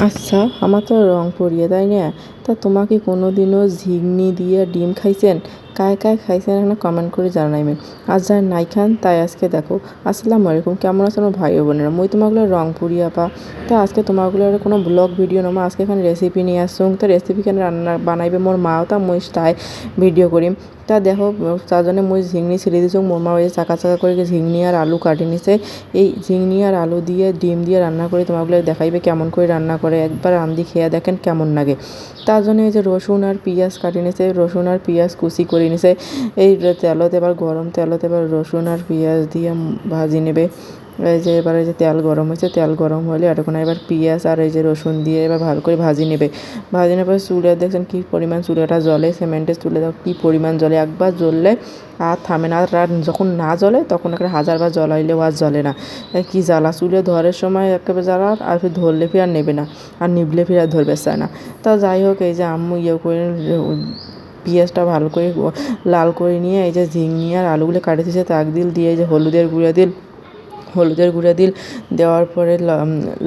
আচ্ছা আমার তো রং পরিয়ে তাই না। তা তোমাকে কোনো দিনও ঝিগনি দিয়ে ডিম খাইছেন? কায় কায় খাইছেন না কমেন্ট করে জানাইবেন। আর যারা নাই খান, তাই আজকে দেখো, আসসালামু আলাইকুম, কেমন আছেন আমার ভাই বোনেরা? মুই তোমাগুলো রং পুরিয়া পা তা আজকে তোমাগুলো কোনো ব্লগ ভিডিও নমা আজকে এখানে রেসিপি নিয়ে আসছুন তো রেসিপি কেন রান্না বানাইবে মোর মাও, তা মুই তাই ভিডিও করিম। তা দেখো, তার জন্য মুই ঝিংনি ছেড়ে দিয়েছি, মোর মা ওই চাকা চাকা করে ঝিংনি আর আলু কাটি নিছে। এই ঝিঙনি আর আলু দিয়ে ডিম দিয়ে রান্না করে তোমাগুলো দেখাইবে কেমন করে রান্না করে, একবার রান্ধি খেয়ে দেখেন কেমন লাগে। তার জন্য এই যে রসুন আর পেঁয়াজ কাটি নিছে, রসুন আর পেঁয়াজ কুচি করে নিছে। এই তেলত, এবার গরম তেলত, এবার রসুন আর পেঁয়াজ দিয়ে ভাজি নেবে। এই যে এবার এই যে তেল গরম হয়েছে, তেল গরম হলে এতক্ষণ এবার পেঁয়াজ আর এই যে রসুন দিয়ে এবার ভালো করে ভাজি নেবে। ভাজি নেবার চুলে দেখছেন কী পরিমাণ চুলেটা জলে সিমেন্টের চুলে কী পরিমাণ জলে একবার জ্বললে আর থামে না, আর যখন না জ্বলে তখন একটা হাজারবার জ্বলাইলেও আর জ্বলে না। কী জ্বালা, চুলে ধরার সময় একেবারে জ্বালা আর ফির ধরলে ফির আর নেবে না, আর নিবলে ফির আর ধরবে চায় না। তা যাই হোক, এই যে আম্মু ইয়ে করে পেঁয়াজটা ভালো করে লাল করে নিয়ে এই যে ঝিঙে আর আলুগুলো কাটে দিয়েছে তাক দিল দিয়ে এই যে হলুদের গুঁড়া দিল। হলুদের গুঁড়া দিল, দেওয়ার পরে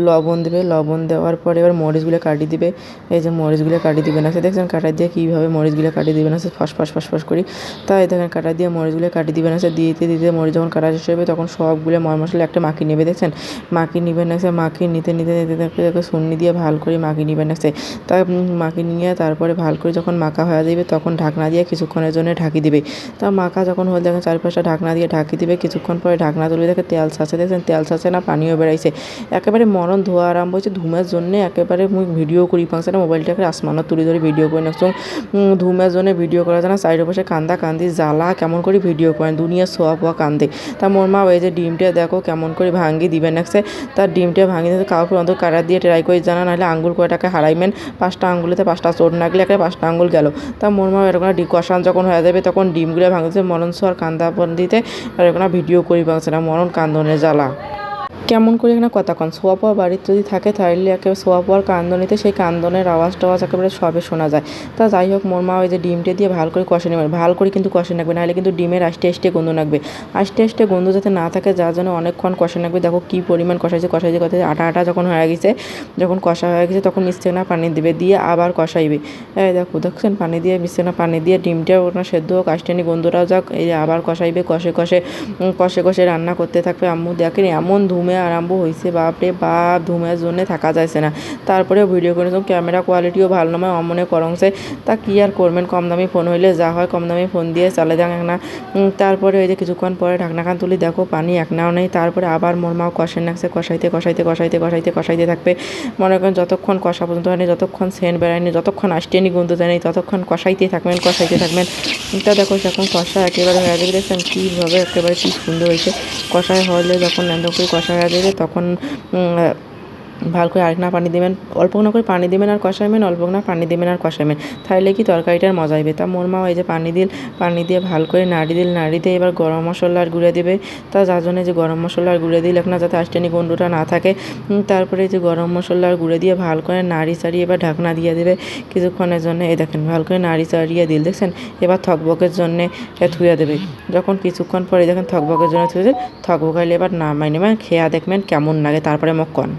লবণ দেবে, লবণ দেওয়ার পরে এবার মরিচগুলো কাটিয়ে দিবে। এই যে মরিচগুলো কাটিয়ে দিবে না, সে দেখছেন কাটা দিয়ে কীভাবে মরিচগুলো কাটিয়ে দিবে না, সে ফস ফস ফস ফস করি। তাই দেখেন কাটা দিয়ে মরিচগুলো কাটিয়ে দিবে না, সে দিতে দিতে মরিচ যখন কাটা শেষ হবে তখন সবগুলো মর মশলা একটা মাখিয়ে নেবে, দেখছেন? মাখিয়ে নেবে না সে মাখিয়ে নিতে নিতে নিতে দেখে দেখে সুন্নি দিয়ে ভালো করে মাখিয়ে নেবে না সে। তাই মাখিয়ে নিয়ে তারপরে ভালো করে যখন মাখা হয়ে যাবে তখন ঢাকনা দিয়ে কিছুক্ষণের জন্য ঢাকি দিবে। তা মাখা যখন হয়ে দেখেন চারপাশটা ঢাকনা দিয়ে ঢাকি দিবে, কিছুক্ষণ পরে ঢাকনা তুলে দেখে তেল ছাঁচে দেখছেন, তেল ছাঁচে না, পানিও বেড়াইছে। একেবারে মরণ ধোয়া আরম্ভ হয়েছে ধুমের জন্য। একেবারে মুই ভিডিও করি পাংছে না মোবাইলটাকে আসমানত তুলে ধরে ভিডিও করে নাকছুম ধুমের জন্য ভিডিও করা যায় না সাইডে বসে কান্দা কান্দি, জ্বালা, কেমন করে ভিডিও করেন, দুনিয়া সোয়া পোয়া কান্দে। তা মোর মা ওই যে, ডিমটা দেখো কেমন করে ভাঙ্গি দিবেন নাকছে তার ডিমটা ভাঙি দিতে কাউকে অন্তত কাটা দিয়ে ট্রাই করে জানা, নাহলে আঙ্গুল কয়টাকে হারাইমেন পাঁচটা আঙ্গুলেতে পাঁচটা চোট নাগলে একে পাঁচটা আঙ্গুল গেল। তা মোর মা এরকম ডি কষান যখন হয়ে যাবে, তখন ডিমগুলো ভাঙছে মরণ সোয়ার কান্দা দিতে আর এরকম ভিডিও করি পাংছে না মরণ কান্দনের জ্বালা কেমন করে এখানে কতক্ষণ সোয়া পোয়া বাড়িতে যদি থাকে তাহলে একেবারে সোয়া পোয়ার কান্দনিতে সেই কান্দনের আওয়াজ টাওয়াজ একেবারে সবে শোনা যায়। তা যাই হোক, মোর মা ওই যে ডিমটা দিয়ে ভালো করে কষে নেবে। ভালো করে কিন্তু কষে রাখবে নাহলে কিন্তু ডিমের আস্তে আস্তে গন্ধ লাগবে আস্তে আস্তে গন্ধ যাতে না থাকে যার জন্য অনেকক্ষণ কষে রাখবে দেখো কী পরিমাণ কষাইছে কষাইছে কথা আটা আটা যখন হয়ে গেছে, যখন কষা হয়ে গেছে, তখন মিশছে না পানি দিবে দিয়ে আবার কষাইবে। এই দেখো, দেখছেন? পানি দিয়ে মিশছে না পানি দিয়ে ডিমটা ওটা সেদ্ধ হোক আষ্টেনি গন্ধটাও যাক, এই আবার কষাইবে, কষে কষে কষে কষে রান্না করতে থাকবে। আম্মু দেখেন, এমন ধুমে আরম্ভ হয়েছে বাপরে বাপ, ধুমের জন্য থাকা যাচ্ছে না। তারপরে ভিডিও করে ক্যামেরা কোয়ালিটিও ভালো নয়, অমনে করংছে তা কী আর করবেন, কম দামি ফোন হইলে যা হয়, কম দামি ফোন দিয়ে চালে দেন না। তারপরে ওই যে কিছুক্ষণ পরে ঢাকনাখান তুলি, দেখো পানি এক নাও নেই। তারপরে আবার মোর মাও কষে নাকছে, কষাইতে কষাইতে কষাইতে কষাইতে কষাইতে থাকবে। মনে করেন যতক্ষণ কষা পর্যন্ত হয়নি, যতক্ষণ সেন বেড়ায়নি, যতক্ষণ আসটেনি গুনতে যায়নি ততক্ষণ কষাইতে থাকবেন কষাইতে থাকবেন। তা দেখো যখন কষা একেবারে হয়ে যাবে দেখছেন কীভাবে একেবারে কী সুন্দর হয়েছে। কষায় হলে যখন এত কষা যাবে তখন ভালো করে আরেকনা পানি দেবেন, অল্প না করে পানি দেবেন আর কষাইবেন, অল্প না পানি দেবেন আর কষাইবেন। তাহলে কি তরকারিটার মজা হবে তা মোর মা ওই যে পানি দিল, পানি দিয়ে ভালো করে নাড়ি দিল, নাড়ি দিয়ে এবার গরম মশলা আর গুঁড়ে দেবে। তা যার জন্য যে গরম মশলা আর গুঁড়ে দিল না, যাতে আষ্টানি গন্ডুটা না থাকে তারপরে যে গরম মশলা আর গুঁড়ে দিয়ে ভালো করে নাড়ি চাড়িয়ে এবার ঢাকনা দিয়ে দেবে কিছুক্ষণের জন্য। এই দেখেন, ভালো করে নাড়ি চাড়িয়ে দিল, দেখছেন? এবার থকবকের জন্যে থুয়ে দেবে। যখন কিছুক্ষণ পরে দেখেন থকবকের জন্য থুয়ে থকবক হলে এবার নামাই নেবেন খেয়া দেখবেন কেমন লাগে, তারপরে মক কন